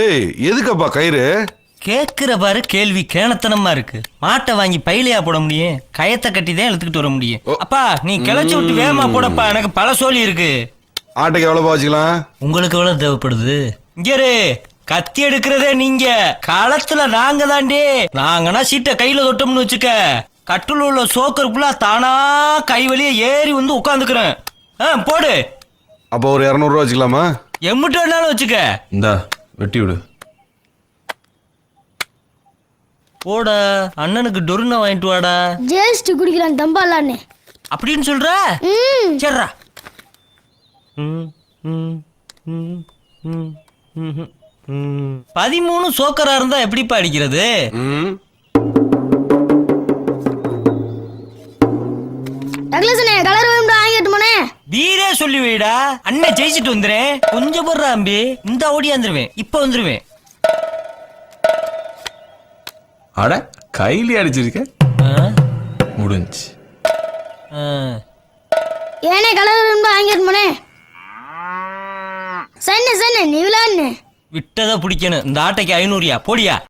ஏய் எதுக்கப்பா கயிறு? கேக்குற பாரு கேள்வி கேணத்தனமா இருக்கு. மாட்டை வாங்கி பையிலையா போட முடியும்? கயத்தை கட்டி தான் இழுத்துக்கிட்டு வர முடியும். அப்பா நீ கிளச்சி விட்டு வேகமா போடப்பா. எனக்கு பல சோலி இருக்கு. ஆட்டைக்கு எவ்வளோப்பா வச்சுக்கலாம் உங்களுக்கு எவ்வளவு தேவைப்படுது? இங்கரு கத்தி எடுக்கிறதே நீங்க. களத்துல நாங்க தாண்டி. நாங்கன்னா சீட்டை கையில தொட்டோம்னு வச்சுக்க. கட்டுல உள்ள சோக்கர் ஃபுல்லா தானா கை வழியே ஏறி வந்து உட்காந்துக்கிறேன். ஆ போடு. அப்போ ஒரு இரநூறுவா வச்சுக்கலாமா? எம்முட்டு வேணாலும் வச்சுக்க. இந்தா. வெட்டி விடு போட அண்ணனுக்கு டொருனா வாங்கிட்டு வாடா. ஜேஸ்ட் குடிக்கலாம் தம்பாலான்னு. அப்படின்னு சொல்ற? ம். சரிடா ம், ம், ம், ம், ம், ம். பதிமூணு சோக்கரா இருந்தா எப்படிப்பா அடிக்கிறது? ம். டக்ளஸ்ண்ணே கலர் வீரே சொல்லி வைடா அண்ணன் ஜெயிச்சிட்டு வந்துறேன் கொஞ்சம் போடுறா அம்பி இந்த ஓடியாந்துருவேன் இப்ப வந்துருவேன். அட கையிலே அடிச்சிருக்க? ஆ? முடிஞ்சு. ஏனே கலர் வாங்கிட்டு போனே. சன்னு சன்னு நீ விளாடுனே. விட்டதை பிடிக்கணும். இந்த ஆட்டைக்கு ஐநூறுயா? போடியா?